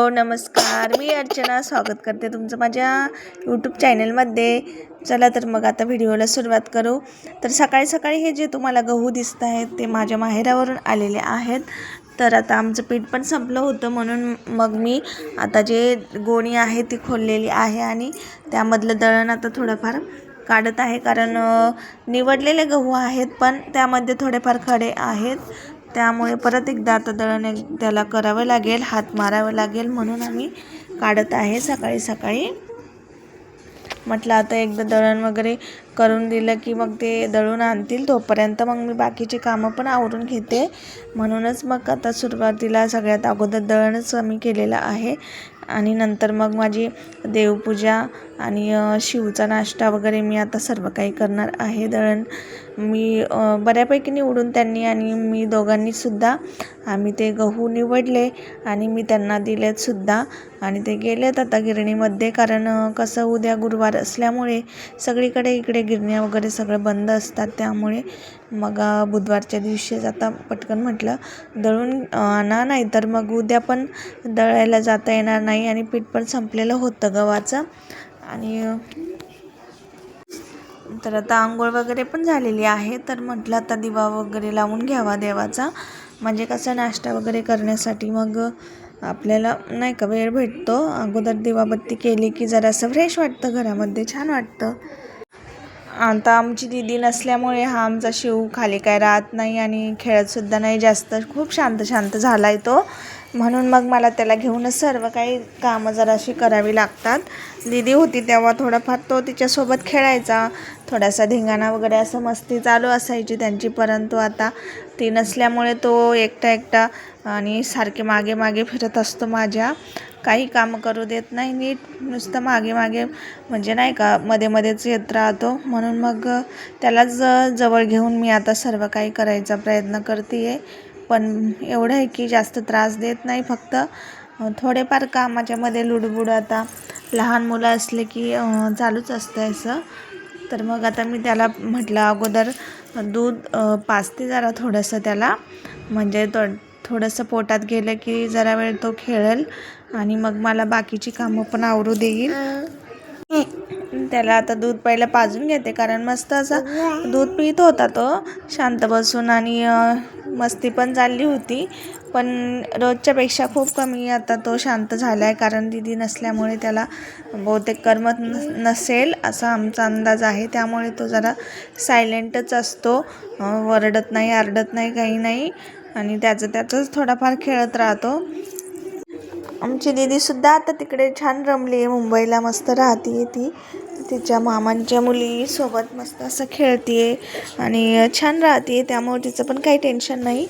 Hello नमस्कार मी अर्चना स्वागत करते तुमचं माझ्या यूट्यूब चॅनलमध्ये चला तर मग आता व्हिडिओला सुरुवात करू. तर सकाळी सकाळी हे जे तुम्हाला गहू दिसत आहेत ते माझ्या माहेरावरून आलेले आहेत. तर आता आमचं पीठ पण संपलं होतं म्हणून मग मी आता जे गोणी आहे ती खोललेली आहे आणि त्यामधलं दळण आता थोडंफार काढत आहे. कारण निवडलेले गहू आहेत पण त्यामध्ये थोडेफार खडे आहेत. त्यामुळे परत एकदा आता दळण एक त्याला करावं लागेल हात मारावं लागेल म्हणून आम्ही काढत आहे सकाळी सकाळी. म्हटलं आता एकदा दळण वगैरे करून दिलं की मग ते दळून आणतील तोपर्यंत मग मी बाकीचे कामं पण आवरून घेते. म्हणूनच मग आता सुरुवातीला सगळ्यात अगोदर दळणच मी केलेलं आहे. आणि नंतर मग माझी देवपूजा आणि शिवचा नाश्ता वगैरे मी आता सर्व काही करणार आहे. दळण मी बऱ्यापैकी निवडून त्यांनी आणि मी दोघांनी सुद्धा आम्ही ते गहू निवडले आणि मी त्यांना दिलेत सुद्धा. आणि ते गेलेत आता गिरणीमध्ये कारण कसं उद्या गुरुवार असल्यामुळे सगळीकडे इकडे गिरण्या वगैरे सगळं बंद असतात. त्यामुळे मग बुधवारच्या दिवशीच आता पटकन म्हटलं दळून आणा नाही तर मग उद्या पण दळायला जाता येणार नाही आणि पीठ पण संपलेलं होतं गव्हाचं. आणि तर आता आंघोळ वगैरे पण झालेली आहे. तर म्हटलं आता दिवा वगैरे लावून घ्यावा देवाचा. म्हणजे कसं नाश्ता वगैरे करण्यासाठी मग आपल्याला नाही का वेळ भेटतो. अगोदर दिवाबत्ती केली की जरासं फ्रेश वाटतं घरामध्ये छान वाटतं. आता आमची दिदी नसल्यामुळे हा आमचा शिव खाली काय राहत नाही आणि खेळतसुद्धा नाही जास्त. खूप शांत शांत झाला आहे तो. म्हणून मग मला त्याला घेऊनच सर्व काही कामं जराशी करावी लागतात. दिदी होती तेव्हा थोडाफार तो तिच्यासोबत खेळायचा. थोडासा धिंगाणा वगैरे असं मस्ती चालू असायची त्यांची परंतु आता ती नसल्यामुळे तो एकटा एकटा आणि सारखे मागे मागे फिरत असतो माझ्या. काही कामं करू देत नाही नीट नुसतं मागे मागे म्हणजे नाही का मध्ये मध्येच येत राहतो. म्हणून मग त्यालाच जवळ घेऊन मी आता सर्व काही करायचा प्रयत्न करते आहे पण एवढं आहे की जास्त त्रास देत नाही फक्त. थोडेफार कामाच्यामध्ये लुडबुड आता लहान मुलं असले की चालूच असतं असं. तर मग आता मी त्याला म्हटलं अगोदर दूध पाचते पाजते जरा थोडंसं त्याला. म्हणजे तो थोडंसं पोटात गेलं की जरा वेळ तो खेळेल आणि मग मला बाकीची कामं पण आवरू देईल. त्याला आता दूध पहिलं पाजून घेते कारण मस्त असं दूध पित होता तो. शांत बसून आणि मस्ती पण चालली होती. पण रोजच्यापेक्षा खूप कमी आता तो शांत झाला आहे कारण दिदी नसल्यामुळे त्याला बहुतेक करमत नसेल असा आमचा अंदाज आहे. त्यामुळे तो जरा सायलेंटच असतो. वरडत नाही आरडत नाही काही नाही. आणि त्याचं त्याचंच थोडाफार खेळत राहतो. आमची दीदीसुद्धा आता तिकडे छान रमली आहे. मुंबईला मस्त राहते आहे ती. तिच्या मामांच्या मुलीसोबत मस्त असं खेळते आहे आणि छान राहते आहे त्यामुळे तिचं पण काही टेन्शन नाही.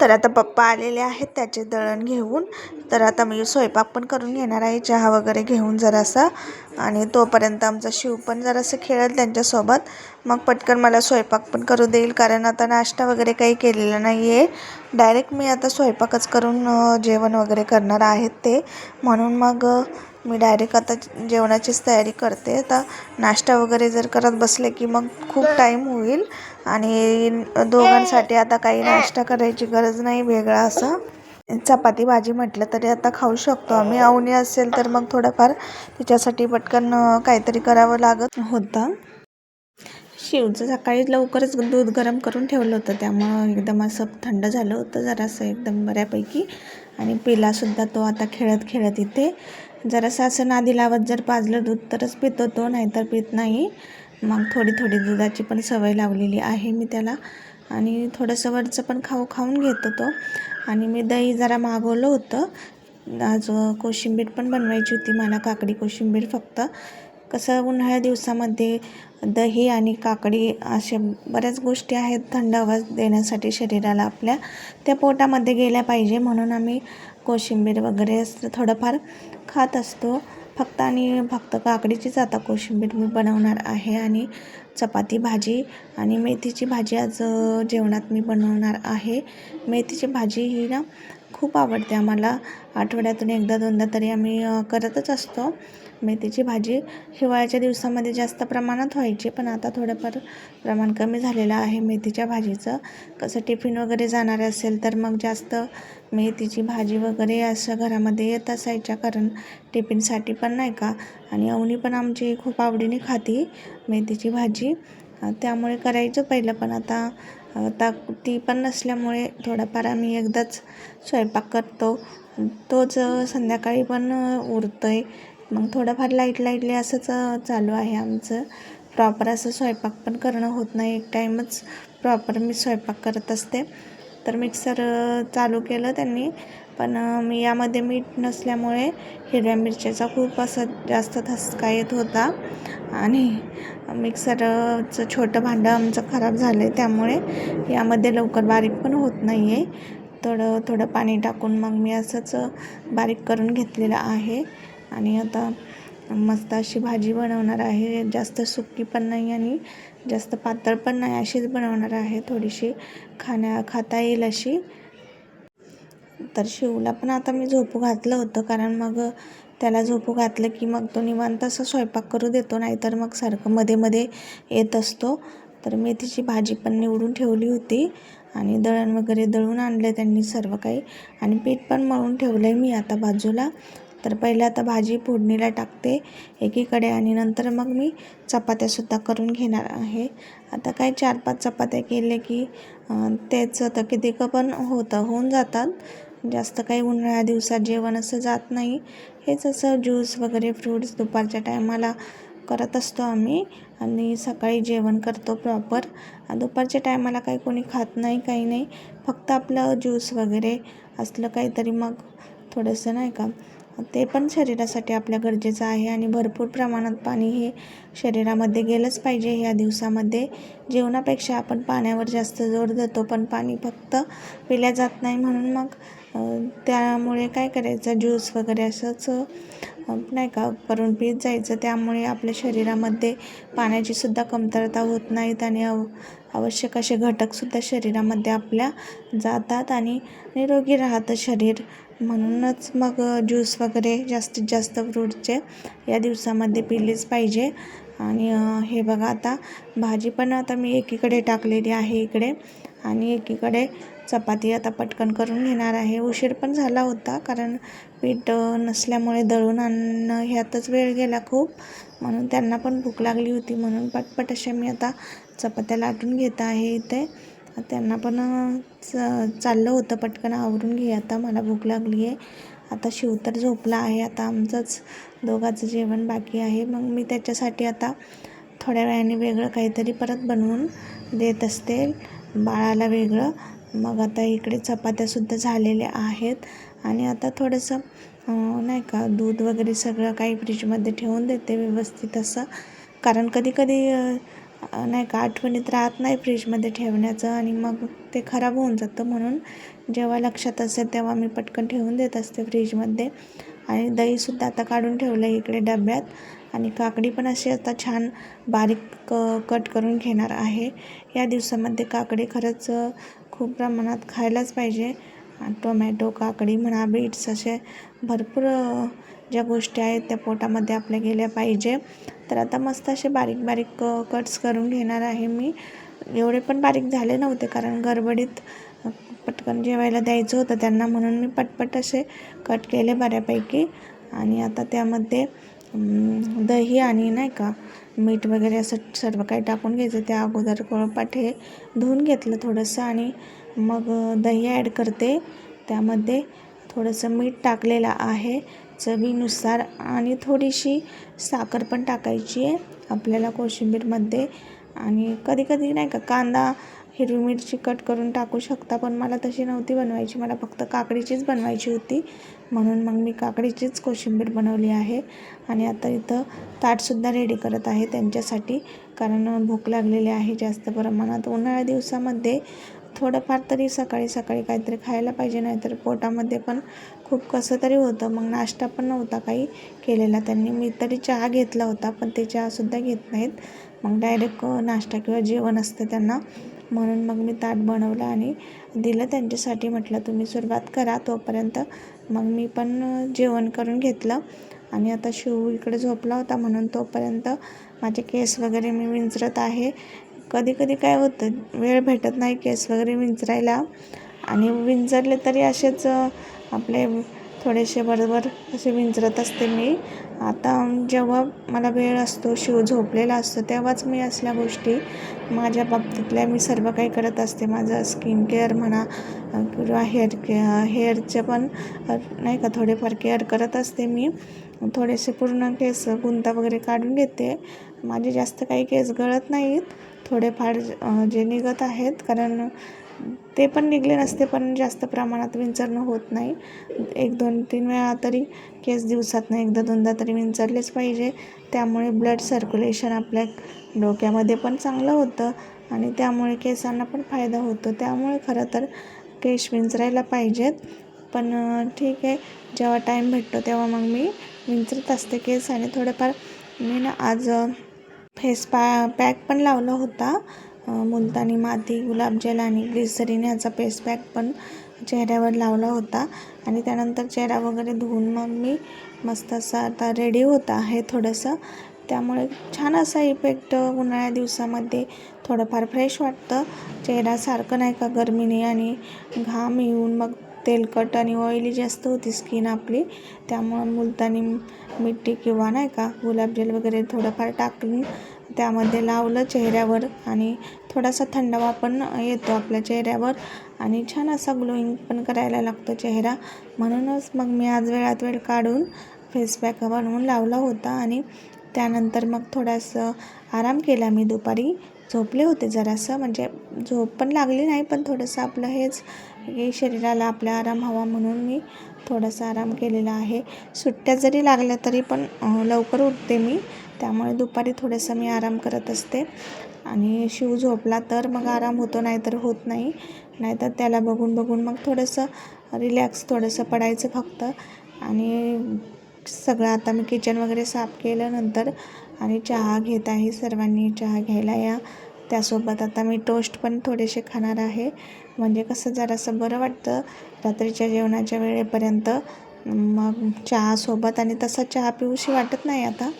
तर आता पप्पा आलेले आहेत त्याचे दळण घेऊन. तर आता मी स्वयंपाक पण करून घेणार आहे चहा वगैरे घेऊन जरासा. आणि तोपर्यंत आमचा शिव पण जरासं खेळेल त्यांच्यासोबत. मग पटकन मला स्वयंपाक पण करू देईल कारण आता नाश्ता वगैरे काही केलेला नाही आहे डायरेक्ट मी आता स्वयंपाकच करून जेवण वगैरे करणार आहेत ते. म्हणून मग मी डायरेक्ट आता जेवणाचीच तयारी करते. आता नाश्ता वगैरे जर करत बसले की मग खूप टाईम होईल. आणि दोघांसाठी आता काही नाश्ता करायची गरज नाही वेगळा असा. चपाती भाजी म्हटलं तरी आता खाऊ शकतो आम्ही. अवनी असेल तर मग थोडंफार तिच्यासाठी पटकन काहीतरी करावं लागत होतं. शिवचं सकाळी लवकरच दूध गरम करून ठेवलं होतं. त्यामुळं एकदम असं थंड झालं होतं जरासं एकदम बऱ्यापैकी. आणि पिलासुद्धा तो आता खेळत खेळत इथे जरासं असं नादी लावत जर पाजलं दूध तरच पितो तो नाहीतर पित नाही. मग थोडी थोडी दुधाची पण सवय लावलेली आहे मी त्याला. आणि थोडंसं वरचं पण खाऊ खाऊन घेतो तो. आणि मी दही जरा मागवलं होतं. आज कोशिंबीर पण बनवायची होती मला काकडी कोशिंबीर फक्त. कसं उन्हाळ्या दिवसामध्ये दही आणि काकडी अशा बऱ्याच गोष्टी आहेत थंड हवा देण्यासाठी शरीराला आपल्या त्या पोटामध्ये गेल्या पाहिजे म्हणून आम्ही कोशिंबीर वगैरे असं थोडंफार खात असतो. फक्त आणि फक्त काकडीचीच आता कोशिंबीर मी बनवणार आहे आणि चपाती भाजी आणि मेथीची भाजी आज जेवणात मी बनवणार आहे. मेथीची भाजी ही ना खूप आवडते आम्हाला. आठवड्यातून एकदा दोनदा तरी आम्ही करतच असतो. मेथीची भाजी हिवाळ्याच्या दिवसामध्ये जास्त प्रमाणात व्हायची पण आता थोडंफार प्रमाण कमी झालेलं आहे मेथीच्या भाजीचं. कसं टिफिन वगैरे जाणारे असेल तर मग जास्त मेथीची भाजी वगैरे असं घरामध्ये येत असायच्या कारण टिफिनसाठी पण नाही का? आणि अवनी पण आमची खूप आवडीने खाती मेथीची भाजी. त्यामुळे करायचं पहिलं पण आता आता ती पण नसल्यामुळे थोडाफार आम्ही एकदाच स्वयंपाक करतो. तोच संध्याकाळी पण उरतो आहे मग थोडंफार लाइट लाईटली असंच चालू आहे आमचं. प्रॉपर असं स्वयंपाक पण करणं होत नाही. एक टाईमच प्रॉपर मी स्वयंपाक करत असते. तर मिक्सर चालू केलं त्यांनी. पण मी यामध्ये मीठ नसल्यामुळे हिरव्या मिरच्याचा खूप असं जास्त ठसका येत होता. आणि मिक्सरचं छोटं भांडं आमचं खराब झालं आहे त्यामुळे यामध्ये लवकर बारीक पण होत नाही आहे थोडं थोडं पाणी टाकून मग मी असंच बारीक करून घेतलेलं आहे. आणि आता मस्त अशी भाजी बनवणार आहे. जास्त सुकी पण नाही आणि जास्त पातळ पण नाही अशीच बनवणार आहे थोडीशी. खाण्या खाता येईल अशी. तर शिवला पण आता मी झोपू घातलं होतं कारण मग त्याला झोपू घातलं की मग तो निवांत असं स्वयंपाक करू देतो नाहीतर मग सारखं मध्ये मध्ये येत असतो. तर मेथीची भाजी पण निवडून ठेवली होती आणि दळण वगैरे दळून आणलं त्यांनी सर्व काही आणि पीठ पण मळून ठेवलं आहे मी आता बाजूला. तर पहिले आता भाजी फोडणीला टाकते एकीकडे आणि नंतर मग मी चपात्यासुद्धा करून घेणार आहे. आता काय चार पाच चपात्या केले की त्याचं तर किती पण होतं होऊन जातात. जास्त काही उन्हाळ्या दिवसात जेवण असं जात नाही. हेच असं ज्यूस वगैरे फ्रूट्स दुपारच्या टायमाला करत असतो आम्ही. आणि सकाळी जेवण करतो प्रॉपर दुपारच्या टायमाला काही कोणी खात नाही काही नाही. फक्त आपलं ज्यूस वगैरे असलं काहीतरी मग थोडंसं नाही का? ते पण शरीरासाठी आपल्या गरजेचं आहे आणि भरपूर प्रमाणात पाणी हे शरीरामध्ये गेलंच पाहिजे ह्या दिवसामध्ये. जेवणापेक्षा आपण पाण्यावर जास्त जोर देतो पण पाणी फक्त पिल्या जात नाही म्हणून मग त्यामुळे काय करायचं? ज्यूस वगैरे असंच नाही का करून पीत जायचं. त्यामुळे आपल्या शरीरामध्ये पाण्याची सुद्धा कमतरता होत नाहीत आणि अव आवश्यक असे घटकसुद्धा शरीरामध्ये आपल्या जातात आणि निरोगी राहतं शरीर. म्हणूनच मग ज्यूस वगैरे जास्तीत जास्त फ्रूटचे या दिवसामध्ये पिलेच पाहिजे. आणि हे बघा आता भाजी पण आता मी एकीकडे टाकलेली आहे इकडे. आणि एकीकडे चपाती आता पटकन करून घेणार आहे. उशीर पण झाला होता कारण पीठ नसल्यामुळे दळून आणणं ह्यातच वेळ गेला खूप. म्हणून त्यांना पण भूक लागली होती म्हणून पटपट अशा मी आता चपात्या लाटून घेत आहे इथे. त्यांना पण च चाललं होतं पटकन आवरून घे. आता मला भूक लागली आहे. आता शिव तर झोपला आहे. आता आमचंच दोघांचं जेवण बाकी आहे. मग मी त्याच्यासाठी आता थोड्या वेळाने वेगळं काहीतरी परत बनवून देत असते. बाळाला वेगळं. मग आता इकडे चपात्यासुद्धा झालेल्या आहेत. आणि आता थोडंसं नाही का दूध वगैरे सगळं काही फ्रीजमध्ये ठेवून देते व्यवस्थित असं. कारण कधी कधी नाही का आठवणीत राहत नाही फ्रीजमध्ये ठेवण्याचं आणि मग ते खराब होऊन जातं म्हणून जेव्हा लक्षात असेल तेव्हा मी पटकन ठेवून देत असते फ्रीजमध्ये. आणि दहीसुद्धा आता काढून ठेवलं आहे इकडे डब्यात. आणि काकडी पण अशी आता छान बारीक क कट करून घेणार आहे. या दिवसामध्ये काकडी खरंच खूप प्रमाणात खायलाच पाहिजे. टोमॅटो काकडी म्हणा बीट्स असे भरपूर ज्या गोष्टी आहेत त्या पोटामध्ये आपल्या गेल्या पाहिजे. तर आता मस्त असे बारीक बारीक कट्स करून घेणार आहे मी. एवढे पण बारीक झाले नव्हते कारण गडबडीत पटकन जेवायला द्यायचं होतं त्यांना म्हणून मी पटपट असे कट केले बऱ्यापैकी. आणि आता त्यामध्ये दही आणि नाही का मीठ वगैरे असं सर्व काही टाकून घ्यायचं. त्या अगोदर कोळपाट हे धुवून घेतलं थोडंसं आणि मग दही ॲड करते. त्यामध्ये थोडंसं मीठ टाकलेलं आहे. चवीनुसार आणि थोडीशी साखर पण टाकायची आहे आपल्याला कोशिंबीरमध्ये. आणि कधी कधी नाही का कांदा हिरवी मिरची कट करून टाकू शकता पण मला तशी नव्हती बनवायची. मला फक्त काकडीचीच बनवायची होती. म्हणून मग मी काकडीचीच कोशिंबीर बनवली आहे. आणि आता इथं ताटसुद्धा रेडी करत आहे त्यांच्यासाठी कारण भूक लागलेली आहे जास्त प्रमाणात. उन्हाळ्या दिवसामध्ये थोडंफार तरी सकाळी सकाळी काहीतरी खायला पाहिजे नाहीतर पोटामध्ये पण खूप कसं तरी होतं. मग नाश्ता पण नव्हता काही केलेला त्यांनी. मी तरी चहा घेतला होता पण ते चहासुद्धा घेत नाहीत. मग डायरेक्ट नाश्ता किंवा जेवण असतं त्यांना. म्हणून मग मी ताट बनवलं आणि दिलं त्यांच्यासाठी. म्हटलं तुम्ही सुरुवात करा तोपर्यंत. मग मी पण जेवण करून घेतलं. आणि आता शिव इकडे झोपला होता म्हणून तोपर्यंत माझे केस वगैरे मी विंचरत आहे. कधी कधी काय होतं वेळ भेटत नाही केस वगैरे विंचरायला. आणि विंचरले तरी असेच आपले थोडेसे बरोबर असे विंचरत असते मी. आता जेव्हा मला वेळ असतो शिव झोपलेला असतो तेव्हाच मी असल्या गोष्टी माझ्या बाबतीतल्या मी सर्व काही करत असते. माझं स्किन केअर म्हणा किंवा हेअर के हेअरचं पण नाही का थोडेफार केअर करत असते मी. थोडेसे पूर्ण केस गुंता वगैरे काढून घेते. माझे जास्त काही केस गळत नाहीत. थोडेफार जे निघत आहेत कारण ते पण निघले नसते पण जास्त प्रमाणात विंचरणं होत नाही. एक दोन तीन वेळा तरी केस दिवसातनं एकदा दोनदा तरी विंचरलेच पाहिजे. त्यामुळे ब्लड सर्क्युलेशन आपल्या डोक्यामध्ये पण चांगलं होतं आणि त्यामुळे केसांना पण फायदा होतो. त्यामुळे खरं तर केस विंचरायला पाहिजेत. पण ठीक आहे. जेव्हा टाईम भेटतो तेव्हा मग मी विंचरत असते केस आणि थोडंफार. मी ना आज फेस पॅ पॅक पण लावला होता. मुलतानी माती गुलाबजल आणि ग्लिसरीन ह्याचा फेस पॅक पण चेहऱ्यावर लावला होता. आणि त्यानंतर चेहरा वगैरे धुवून मग मी मस्त असा आता रेडी होता आहे थोडंसं. त्यामुळे छान असा इफेक्ट उन्हाळ्या दिवसामध्ये थोडंफार फ्रेश वाटतं. चेहरा सारखं नाही का गरमीने आणि घाम येऊन मग तेलकट आणि ऑइली जास्त होती स्किन आपली. त्यामुळं मुलतानी मिठी किंवा नाही का गुलाबजल वगैरे थोडंफार टाकून त्यामध्ये लावलं चेहऱ्यावर आणि थोडासा थंडावा पण येतो आपल्या चेहऱ्यावर आणि छान असा ग्लोईंग पण करायला लागतो चेहरा. म्हणूनच मग मी आज वेळात वेळ काढून फेस पॅक बनवून लावला होता आणि त्यानंतर मग थोडासा आराम केला मी. दुपारी झोपले होते जरासं म्हणजे झोप पण लागली नाही पण थोडंसं आपलं हेच की शरीराला आपल्या आराम हवा म्हणून मी थोडासा आराम केलेला आहे. सुट्ट्या जरी लागल्या तरी पण लवकर उठते मी. त्यामुळे दुपारी थोडंसं मी आराम करत असते. आणि शिव झोपला तर मग आराम होतो नाहीतर होत नाही. नाहीतर त्याला बघून बघून मग थोडंसं रिलॅक्स थोडंसं पडायचं फक्त. आणि सगळं आता मी किचन वगैरे साफ केलं नंतर आणि चहा घेत आहे सर्वांनी. चहा घ्यायला या. त्यासोबत आता मी टोस्ट पण थोडेसे खाणार आहे. म्हणजे कसं जरासं बरं वाटतं रात्रीच्या जेवणाच्या वेळेपर्यंत. मग चहासोबत आणि तसा चहा पिऊशी वाटत नाही आता.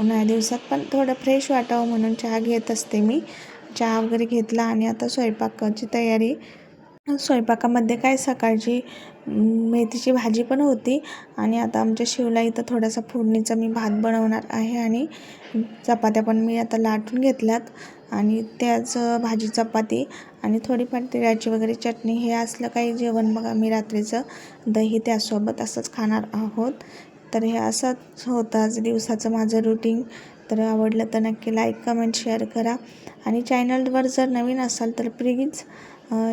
उन्हाळ्या दिवसात पण थोडं फ्रेश वाटावं म्हणून चहा घेत असते मी. चहा वगैरे घेतला आणि आता स्वयंपाकाची तयारी. स्वयंपाकामध्ये काय सकाळची मेथीची भाजी पण होती आणि आता आमच्या शिवला इथं थोडासा फोडणीचा मी भात बनवणार आहे आणि चपात्या पण मी आता लाटून घेतल्यात आणि त्याच भाजी चपाती आणि थोडीफार तिळाची वगैरे चटणी हे असलं काही जेवण मग आम्ही रात्रीचं दही त्यासोबत असंच खाणार आहोत. तर हे असंच होतं. आज दिवसाचं माझं रुटीन तर आवडलं तर नक्की लाईक कमेंट शेअर करा. आणि चॅनलवर जर नवीन असाल तर प्लीज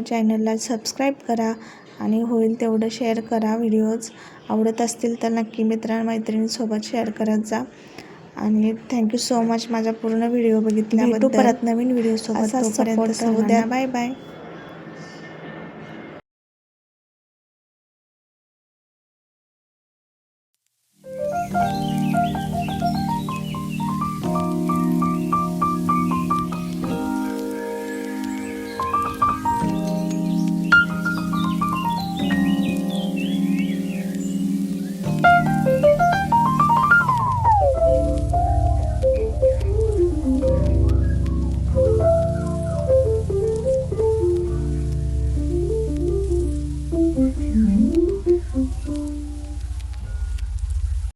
चॅनलला सबस्क्राईब करा. आणि होईल तेवढं शेअर करा व्हिडिओज आवडत असतील तर नक्की मित्रांमैत्रिणींसोबत शेअर करत जा. आणि थँक्यू सो मच माझा पूर्ण व्हिडिओ बघितल्याबद्दल. परत नवीन व्हिडिओसोबत सर्वांना बाय बाय